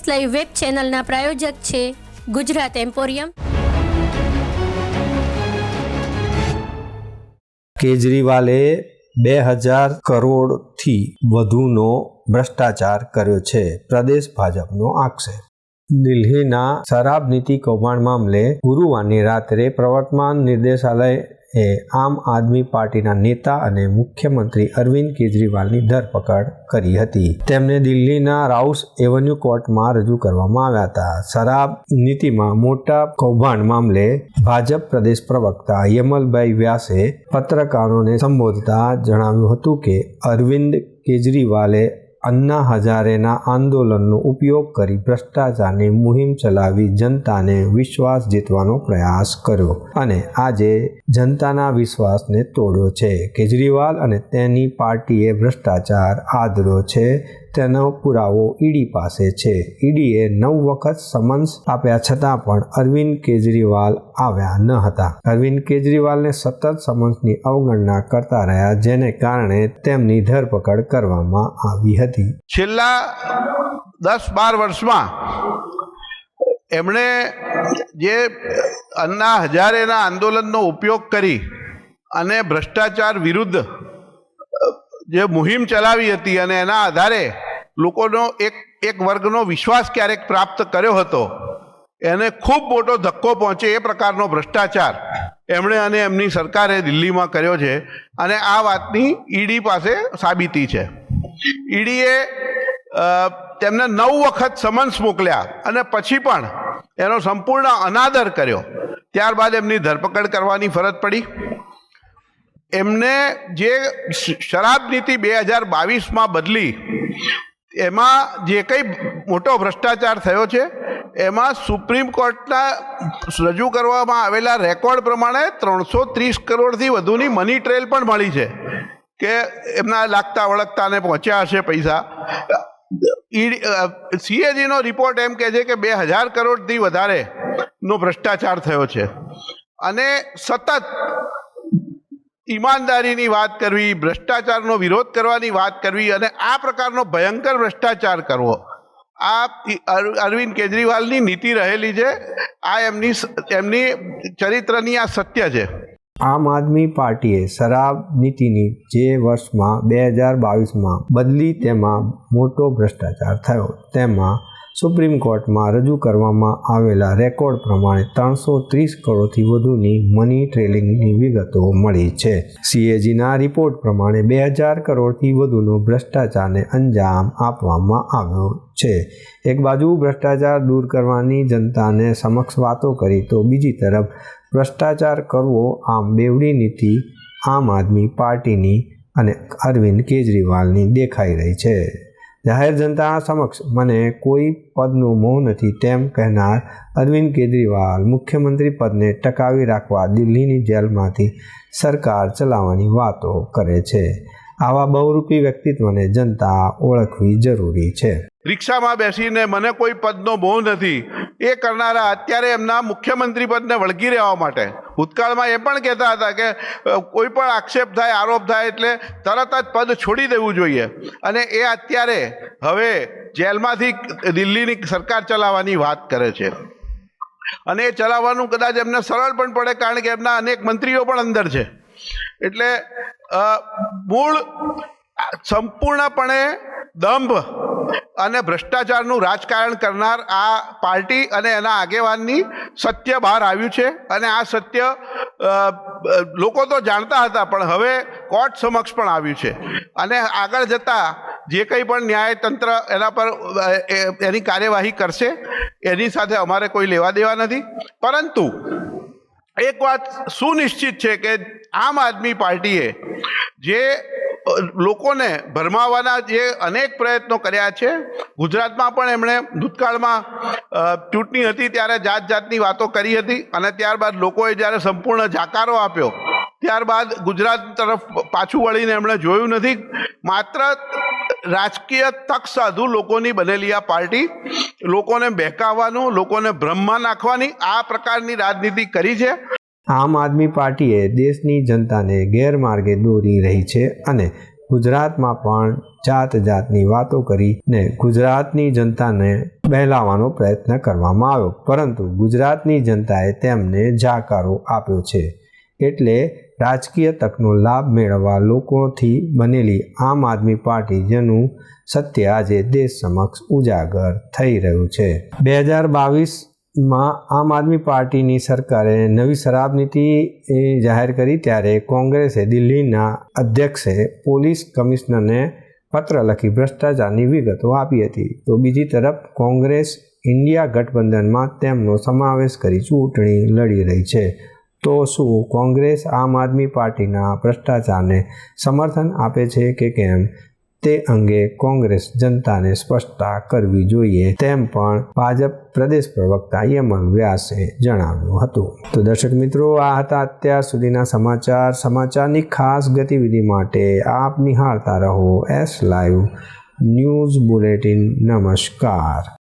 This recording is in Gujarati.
એસ લાઈવ વેબ ચેનલના પ્રાયોજક છે ગુજરાત એમ્પોરિયમ. કેજરીવાલે બે હજાર કરોડથી વધુનો ભ્રષ્ટાચાર કર્યો છે. પ્રદેશ ભાજપનો આક્ષેપ. દિલ્હીના શરાબ નીતિ કૌભાંડ મામલે ગુરુવારની રાત્રે પ્રવર્તમાન નિર્દેશાલય એ આમ આદમી પાર્ટીના નેતા અને મુખ્યમંત્રી અરવિંદ કેજરીવાલની ધરપકડ કરી હતી. તેમને દિલ્હીના રાઉસ એવન્યુ કોર્ટમાં રજૂ કરવામાં આવ્યા હતા. શરાબ નીતિમાં મોટા કૌભાંડ મામલે ભાજપ પ્રદેશ પ્રવક્તા યમલભાઈ વ્યાસે પત્રકારોને સંબોધતા જણાવ્યું હતું કે અરવિંદ કેજરીવાલે અન્ના હજારેના આંદોલનનો ઉપયોગ કરી ભ્રષ્ટાચારની મુહિમ ચલાવી જનતાને વિશ્વાસ જીતવાનો પ્રયાસ કર્યો અને આજે જનતાના વિશ્વાસને તોડ્યો છે. કેજરીવાલ અને તેની પાર્ટીએ ભ્રષ્ટાચાર આદર્યો છે. તેનો પુરાવો ઈડી પાસે છે. ઈડીએ નવ વખત સમન્સ આપ્યા છતાં પણ અરવિંદ કેજરીવાલ આવ્યા ન હતા. અરવિંદ કેજરીવાલને સતત સમન્સની અવગણના કરતા રહ્યા, જેને કારણે તેમની ધરપકડ કરવામાં આવી હતી. છેલ્લા દસ બાર વર્ષમાં એમણે જે અન્ના હજારેના આંદોલનનો ઉપયોગ કરી અને ભ્રષ્ટાચાર વિરુદ્ધ જે મુહિમ ચલાવી હતી અને એના આધારે લોકોનો એક એક વર્ગનો વિશ્વાસ ક્યારેક પ્રાપ્ત કર્યો હતો, એને ખૂબ મોટો ધક્કો પહોંચે એ પ્રકારનો ભ્રષ્ટાચાર એમણે અને એમની સરકારે દિલ્હીમાં કર્યો છે અને આ વાતની ઈડી પાસે સાબિતી છે. ઈડીએ તેમને નવ વખત સમન્સ મોકલ્યા અને પછી પણ એનો સંપૂર્ણ અનાદર કર્યો. ત્યારબાદ એમની ધરપકડ કરવાની ફરજ પડી. એમને જે શરાબ નીતિ બે હજાર બાવીસમાં બદલી, એમાં જે કંઈ મોટો ભ્રષ્ટાચાર થયો છે, એમાં સુપ્રીમ કોર્ટના રજૂ કરવામાં આવેલા રેકોર્ડ પ્રમાણે ત્રણસો ત્રીસ કરોડથી વધુની મની ટ્રેલ પણ મળી છે, કે એમના લાગતા વળગતાને પહોંચ્યા હશે પૈસા. સીએજીનો રિપોર્ટ એમ કહે છે કે બે હજાર કરોડથી વધારેનો ભ્રષ્ટાચાર થયો છે. અને સતત ઈમાનદારીની વાત કરવી, ભ્રષ્ટાચારનો વિરોધ કરવાની વાત કરવી અને આ પ્રકારનો ભયંકર ભ્રષ્ટાચાર કરવો. આ અર- અરવિંદ કેજરીવાલની નીતિ રહેલી છે. આ એમની એમની ચરિત્રની આ સત્ય છે. આમ આદમી પાર્ટીએ શરાબ નીતિની જે વર્ષમાં બે હજાર બાવીસમાં બદલી તેમાં મોટો ભ્રષ્ટાચાર થયો. તેમાં સુપ્રીમ કોર્ટમાં રજૂ કરવામાં આવેલા રેકોર્ડ પ્રમાણે ત્રણસો ત્રીસ કરોડથી વધુની મની ટ્રેલિંગની વિગતો મળી છે. સીએજીના રિપોર્ટ પ્રમાણે બે હજાર કરોડથી વધુનો ભ્રષ્ટાચારને અંજામ આપવામાં આવ્યો છે. એક બાજુ ભ્રષ્ટાચાર દૂર કરવાની જનતાને સમક્ષ વાતો કરી તો બીજી તરફ ભ્રષ્ટાચાર કરવો આમ બેવડી નીતિ આમ આદમી પાર્ટીની અને અરવિંદ કેજરીવાલની દેખાઈ રહી છે. જાહેર જનતા સમક્ષ મને કોઈ પદનું મોહ નથી તેમ કહેનાર અરવિંદ કેજરીવાલ મુખ્યમંત્રી પદને ટકાવી રાખવા દિલ્હીની જેલમાંથી સરકાર ચલાવવાની વાતો કરે છે. આવા બહુરૂપી વ્યક્તિત્વને જનતા ઓળખવી જરૂરી છે. રિક્ષામાં બેસીને મને કોઈ પદનો મોહ નથી. એ કરનારા અત્યારે એમના મુખ્યમંત્રી પદને વળગી રહેવા માટે ભૂતકાળમાં એ પણ કહેતા હતા કે કોઈ પણ આક્ષેપ થાય, આરોપ થાય એટલે તરત જ પદ છોડી દેવું જોઈએ. અને એ અત્યારે હવે જેલમાંથી દિલ્હીની સરકાર ચલાવવાની વાત કરે છે. અને એ ચલાવવાનું કદાચ એમને સરળ પણ પડે, કારણ કે એમના અનેક મંત્રીઓ પણ અંદર છે. એટલે મૂળ સંપૂર્ણપણે દંભ અને ભ્રષ્ટાચારનું રાજકારણ કરનાર આ પાર્ટી અને એના આગેવાનની સત્ય બહાર આવ્યું છે. અને આ સત્ય લોકો તો જાણતા હતા, પણ હવે કોર્ટ સમક્ષ પણ આવ્યું છે. અને આગળ જતાં જે કંઈ પણ ન્યાયતંત્ર એના પર એની કાર્યવાહી કરશે, એની સાથે અમારે કોઈ લેવા દેવા નથી. પરંતુ એક વાત સુનિશ્ચિત છે કે આમ આદમી પાર્ટીએ જે લોકોને ભરમાવવાના જે અનેક પ્રયત્નો કર્યા છે. ગુજરાતમાં પણ એમણે ભૂતકાળમાં ચૂંટણી હતી ત્યારે જાત જાતની વાતો કરી હતી અને ત્યારબાદ લોકોએ જ્યારે સંપૂર્ણ જાકારો આપ્યો, ત્યારબાદ ગુજરાત તરફ પાછું વળીને એમણે જોયું નથી. માત્ર રાજકીય તક સાધુ લોકોની બનેલી આ પાર્ટી, લોકોને બહેકાવવાનું, લોકોને ભ્રમમાં નાખવાની આ પ્રકારની રાજનીતિ કરી છે. આમ આદમી પાર્ટીએ દેશની જનતાને ગેરમાર્ગે દોરી રહી છે અને ગુજરાતમાં પણ જાત જાતની વાતો કરીને ગુજરાતની જનતાને બહેલાવાનો પ્રયત્ન કરવામાં આવ્યો. પરંતુ ગુજરાતની જનતાએ તેમને જાકારો આપ્યો છે. એટલે રાજકીય તકનો લાભ મેળવવા લોકોથી બનેલી આમ આદમી પાર્ટી જેનું સત્ય આજે દેશ સમક્ષ ઉજાગર થઈ રહ્યું છે. બે હજાર બાવીસમાં આમ આદમી પાર્ટીની સરકારે નવી શરાબ નીતિ જાહેર કરી ત્યારે કોંગ્રેસે દિલ્હીના અધ્યક્ષે પોલીસ કમિશનરને પત્ર લખી ભ્રષ્ટાચારની વિગતો આપી હતી. તો બીજી તરફ કોંગ્રેસ ઇન્ડિયા ગઠબંધનમાં તેમનો સમાવેશ કરી ચૂંટણી લડી રહી છે. તો શું કોંગ્રેસ આમ આદમી પાર્ટીના ભ્રષ્ટાચારને સમર્થન આપે છે કે કેમ? તે અંગે કોંગ્રેસ જનતાને સ્પષ્ટતા કરવી જોઈએ તેમ પણ ભાજપ પ્રદેશ પ્રવક્તા યમન વ્યાસે જણાવ્યું હતું. તો દર્શક મિત્રો, આ હતા અત્યાર સુધીના સમાચાર. સમાચારની ખાસ ગતિવિધિ માટે આપ નિહાળતા રહો એસ લાઈવ ન્યૂઝ બુલેટિન. નમસ્કાર.